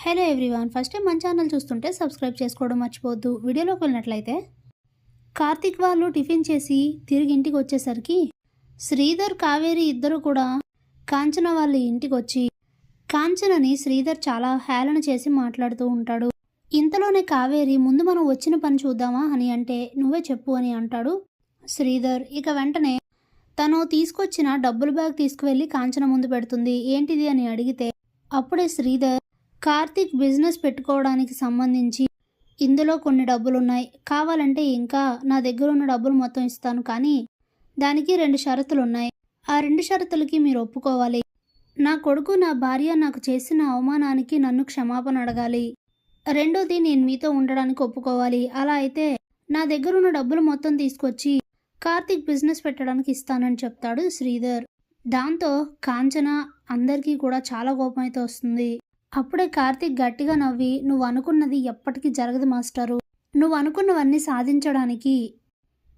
Hello everyone first time మన channel చూస్తుంటే subscribe చేసుకోవడం మర్చిపోవద్దు. వీడియోలోకి వెళ్ళినట్లయితే కార్తిక్ వాళ్ళు టిఫిన్ చేసి తిరిగి ఇంటికి వచ్చేసరికి శ్రీధర్ కావేరి ఇద్దరు కూడా కాంచన వాళ్ళ ఇంటికి వచ్చి కాంచనని శ్రీధర్ చాలా హేళన చేసి మాట్లాడుతూ ఉంటాడు. ఇంతలోనే కావేరి ముందు మనం వచ్చిన పని చూద్దామా అని అంటే నువ్వే చెప్పు అని అంటాడు శ్రీధర్. ఇక వెంటనే తను తీసుకొచ్చిన డబ్బుల బ్యాగ్ తీసుకువెళ్ళి కాంచన ముందు పెడుతుంది. ఏంటిది? అని అడిగితే అప్పుడే శ్రీధర్ కార్తీక్ బిజినెస్ పెట్టుకోవడానికి సంబంధించి ఇందులో కొన్ని డబ్బులు ఉన్నాయి కావాలంటే ఇంకా నా దగ్గర ఉన్న డబ్బులు మొత్తం ఇస్తాను. కానీ దానికి రెండు షరతులు ఉన్నాయి ఆ రెండు షరతులకి మీరు ఒప్పుకోవాలి. నా కొడుకు నా భార్య నాకు చేసిన అవమానానికి నన్ను క్షమాపణ అడగాలి. రెండోది నేను మీతో ఉండడానికి ఒప్పుకోవాలి. అలా అయితే నా దగ్గర ఉన్న డబ్బులు మొత్తం తీసుకొచ్చి కార్తీక్ బిజినెస్ పెట్టడానికి ఇస్తానని చెప్తాడు శ్రీధర్. దాంతో కాంచన అందరికీ కూడా చాలా కోపం అయితే వస్తుంది. అప్పుడే కార్తీక్ గట్టిగా నవ్వి నువ్వు అనుకున్నది ఎప్పటికీ జరగదు మాస్టరు. నువ్వు అనుకున్నవన్నీ సాధించడానికి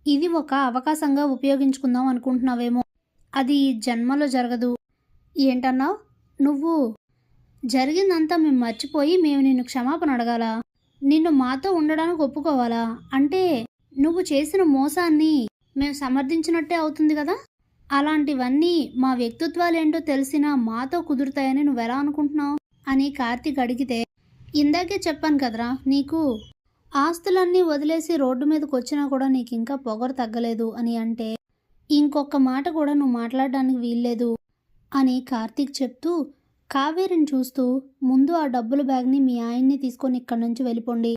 ఇది ఒక అవకాశంగా ఉపయోగించుకుందాం అనుకుంటున్నావేమో. అది జన్మలో జరగదు. ఏంటన్నావు? నువ్వు జరిగిందంతా మేము మర్చిపోయి మేము నిన్ను క్షమాపణ అడగాల? నిన్ను మాతో ఉండడానికి ఒప్పుకోవాలా? అంటే నువ్వు చేసిన మోసాన్ని మేము సమర్థించినట్టే అవుతుంది కదా? అలాంటివన్నీ మా వ్యక్తిత్వాలేంటో తెలిసినా మాతో కుదురుతాయని నువ్వెలా అనుకుంటున్నావు? అని కార్తీక్ అడిగితే ఇందాకే చెప్పాను కదరా నీకు ఆస్తులన్నీ వదిలేసి రోడ్డు మీదకి వచ్చినా కూడా నీకు ఇంకా పొగరు తగ్గలేదు అని అంటే ఇంకొక మాట కూడా నువ్వు మాట్లాడడానికి వీల్లేదు అని కార్తీక్ చెప్తూ కావేరిని చూస్తూ ముందు ఆ డబ్బుల బ్యాగ్ని మీ ఆయన్ని తీసుకొని ఇక్కడి నుంచి వెళ్ళిపోండి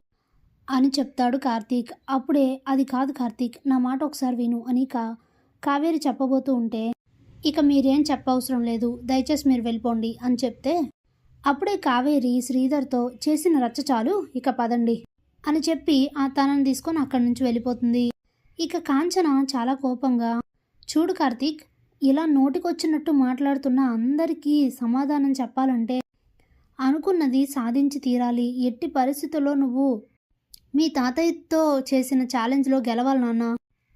అని చెప్తాడు కార్తీక్. అప్పుడే అది కాదు కార్తీక్ నా మాట ఒకసారి విను అని కా కావేరి చెప్పబోతూ ఉంటే ఇక మీరేం చెప్పవసరం లేదు దయచేసి మీరు వెళ్ళిపోండి అని చెప్తే అప్పుడే కావేరి శ్రీధర్తో చేసిన రచ్చ చాలు ఇక పదండి అని చెప్పి ఆ తనని తీసుకొని అక్కడి నుంచి వెళ్ళిపోతుంది. ఇక కాంచన చాలా కోపంగా చూడు కార్తీక్ ఇలా నోటికొచ్చినట్టు మాట్లాడుతున్న అందరికీ సమాధానం చెప్పాలంటే అనుకున్నది సాధించి తీరాలి. ఎట్టి పరిస్థితుల్లో నువ్వు మీ తాతయ్యతో చేసిన ఛాలెంజ్లో గెలవాలి నాన్న.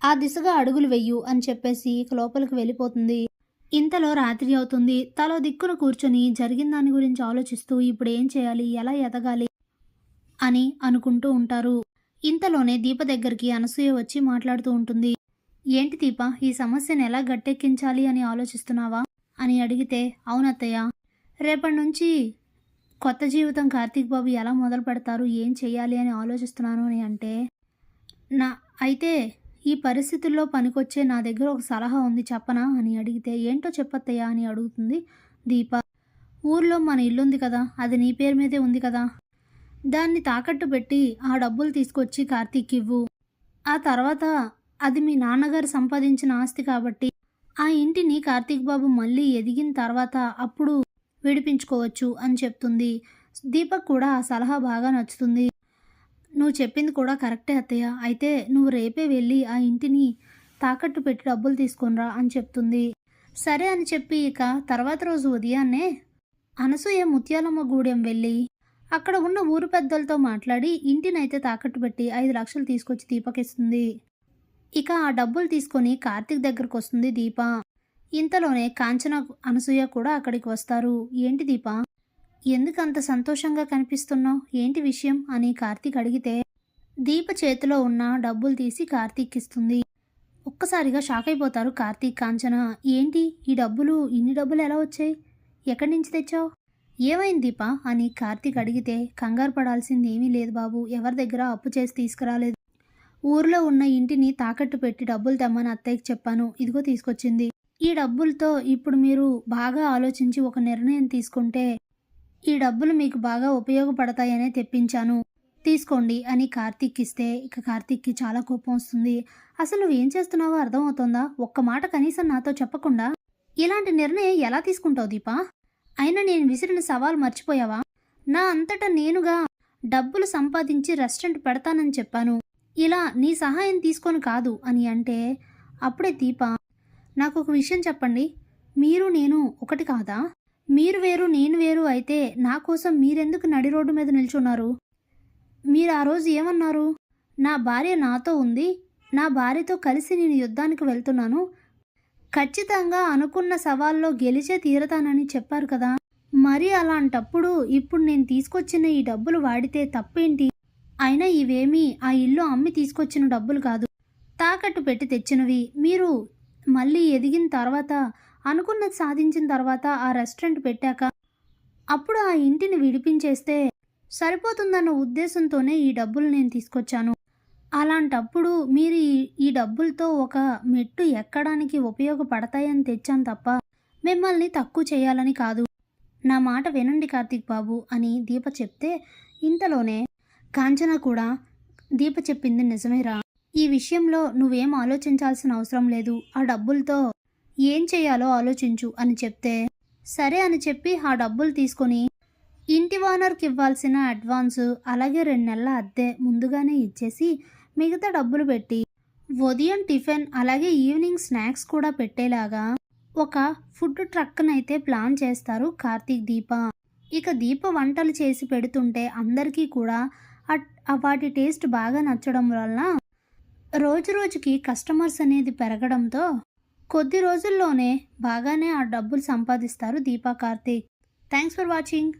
ఆ దిశగా అడుగులు వెయ్యు అని చెప్పేసి ఇక లోపలికి వెళ్ళిపోతుంది. ఇంతలో రాత్రి అవుతుంది. తలో దిక్కున కూర్చొని జరిగిన దాని గురించి ఆలోచిస్తూ ఇప్పుడు ఏం చేయాలి? ఎలా ఎదగాలి? అని అనుకుంటూ ఉంటారు. ఇంతలోనే దీప దగ్గరికి అనసూయ వచ్చి మాట్లాడుతూ ఉంటుంది. ఏంటి దీప ఈ సమస్యను ఎలా గట్టెక్కించాలి అని ఆలోచిస్తున్నావా? అని అడిగితే అవునత్తయ్య. రేపటి నుంచి కొత్త జీవితం కార్తీక్ బాబు ఎలా మొదలు పెడతారు ఏం చేయాలి అని ఆలోచిస్తున్నాను అని అంటే నా అయితే ఈ పరిస్థితుల్లో పనికొచ్చే నా దగ్గర ఒక సలహా ఉంది చెప్పనా? అని అడిగితే ఏంటో చెప్పత్తయ్యా? అని అడుగుతుంది దీప. ఊర్లో మన ఇల్లుంది కదా అది నీ పేరు మీదే ఉంది కదా. దాన్ని తాకట్టు పెట్టి ఆ డబ్బులు తీసుకొచ్చి కార్తీక్ ఇవ్వు ఆ తర్వాత అది మీ నాన్నగారు సంపాదించిన ఆస్తి కాబట్టి ఆ ఇంటిని కార్తీక్ బాబు మళ్ళీ ఎదిగిన తర్వాత అప్పుడు విడిపించుకోవచ్చు అని చెప్తుంది. దీపక్ కూడా ఆ సలహా బాగా నచ్చుతుంది. నువ్వు చెప్పింది కూడా కరెక్టే అత్తయ్య. అయితే నువ్వు రేపే వెళ్ళి ఆ ఇంటిని తాకట్టు పెట్టి డబ్బులు తీసుకొనిరా అని చెప్తుంది. సరే అని చెప్పి ఇక తర్వాత రోజు ఉదయాన్నే అనసూయ ముత్యాలమ్మ గూడెం వెళ్ళి అక్కడ ఉన్న ఊరు పెద్దలతో మాట్లాడి ఇంటినైతే తాకట్టు పెట్టి ఐదు లక్షలు తీసుకొచ్చి దీపకిస్తుంది. ఇక ఆ డబ్బులు తీసుకొని కార్తిక్ దగ్గరకు వస్తుంది దీప. ఇంతలోనే కాంచన అనసూయ కూడా అక్కడికి వస్తారు. ఏంటి దీప? ఎందుకు అంత సంతోషంగా కనిపిస్తున్నావు? ఏంటి విషయం? అని కార్తీక్ అడిగితే దీప చేతిలో ఉన్న డబ్బులు తీసి కార్తీక్ ఇస్తుంది ఒక్కసారిగా షాక్ అయిపోతారు కార్తీక్ కాంచన. ఏంటి? ఈ డబ్బులు ఇన్ని డబ్బులు ఎలా వచ్చాయి? ఎక్కడి నుంచి తెచ్చావు? ఏమైంది దీప? అని కార్తీక్ అడిగితే కంగారు పడాల్సింది ఏమీ లేదు బాబు. ఎవరి దగ్గర అప్పు చేసి తీసుకురాలేదు? ఊర్లో ఉన్న ఇంటిని తాకట్టు పెట్టి డబ్బులు తెమ్మని అత్తయ్యకి చెప్పాను. ఇదిగో తీసుకొచ్చింది. ఈ డబ్బులతో ఇప్పుడు మీరు బాగా ఆలోచించి ఒక నిర్ణయం తీసుకుంటే ఈ డబ్బులు మీకు బాగా ఉపయోగపడతాయనే తెప్పించాను. తీసుకోండి అని కార్తీక్ ఇస్తే ఇక కార్తీక్కి చాలా కోపం వస్తుంది. అసలు నువ్వేం చేస్తున్నావో అర్థమవుతుందా? ఒక్క మాట కనీసం నాతో చెప్పకుండా? ఇలాంటి నిర్ణయం ఎలా తీసుకుంటావు దీపా? అయినా నేను విసిరిన సవాల్ మర్చిపోయావా? నా అంతటా నేనుగా డబ్బులు సంపాదించి రెస్టారెంట్ పెడతానని చెప్పాను. ఇలా నీ సహాయం తీసుకొని కాదు అని అంటే అప్పుడే దీప నాకు ఒక విషయం చెప్పండి. మీరు నేను ఒకటి కాదా? మీరు వేరు నేను వేరు అయితే నా కోసం మీరెందుకు నడి రోడ్డు మీద నిల్చున్నారు? మీరు ఆ రోజు ఏమన్నారు? నా భార్య నాతో ఉంది. నా భార్యతో కలిసి నేను యుద్ధానికి వెళ్తున్నాను. ఖచ్చితంగా అనుకున్న సవాల్లో గెలిచే తీరతానని చెప్పారు కదా. మరి అలాంటప్పుడు ఇప్పుడు నేను తీసుకొచ్చిన ఈ డబ్బులు వాడితే తప్పేంటి? అయినా ఇవేమీ ఆ ఇల్లు అమ్మి తీసుకొచ్చిన డబ్బులు కాదు. తాకట్టు పెట్టి తెచ్చినవి. మీరు మళ్ళీ ఎదిగిన తర్వాత అనుకున్నది సాధించిన తర్వాత ఆ రెస్టారెంట్ పెట్టాక అప్పుడు ఆ ఇంటిని విడిపించేస్తే సరిపోతుందన్న ఉద్దేశంతోనే ఈ డబ్బులు నేను తీసుకొచ్చాను. అలాంటప్పుడు మీరు ఈ- ఈ డబ్బులతో ఒక మెట్టు ఎక్కడానికి ఉపయోగపడతాయని తెచ్చాను తప్ప మిమ్మల్ని తక్కువ చేయాలని కాదు. నా మాట వినండి కార్తీక్ బాబు అని దీప చెప్తే ఇంతలోనే కాంచన కూడా దీప చెప్పింది నిజమేరా? ఈ విషయంలో నువ్వేం ఆలోచించాల్సిన అవసరం లేదు. ఆ డబ్బులతో ఏం చేయాలో ఆలోచించు అని చెప్తే సరే అని చెప్పి ఆ డబ్బులు తీసుకొని ఇంటి ఓనర్కి ఇవ్వాల్సిన అడ్వాన్స్ అలాగే రెండు నెలల అద్దె ముందుగానే ఇచ్చేసి మిగతా డబ్బులు పెట్టి ఉదయం టిఫిన్ అలాగే ఈవినింగ్ స్నాక్స్ కూడా పెట్టేలాగా ఒక ఫుడ్ ట్రక్నైతే ప్లాన్ చేస్తారు కార్తీక్ దీప. ఇక దీప వంటలు చేసి పెడుతుంటే అందరికీ కూడా అట్- ఆ వాటి టేస్ట్ బాగా నచ్చడం వలన రోజు రోజుకి కస్టమర్స్ అనేది పెరగడంతో కొద్ది రోజుల్లోనే బాగానే ఆ డబ్బులు సంపాదిస్తారు Deepa Karthik. Thanks for watching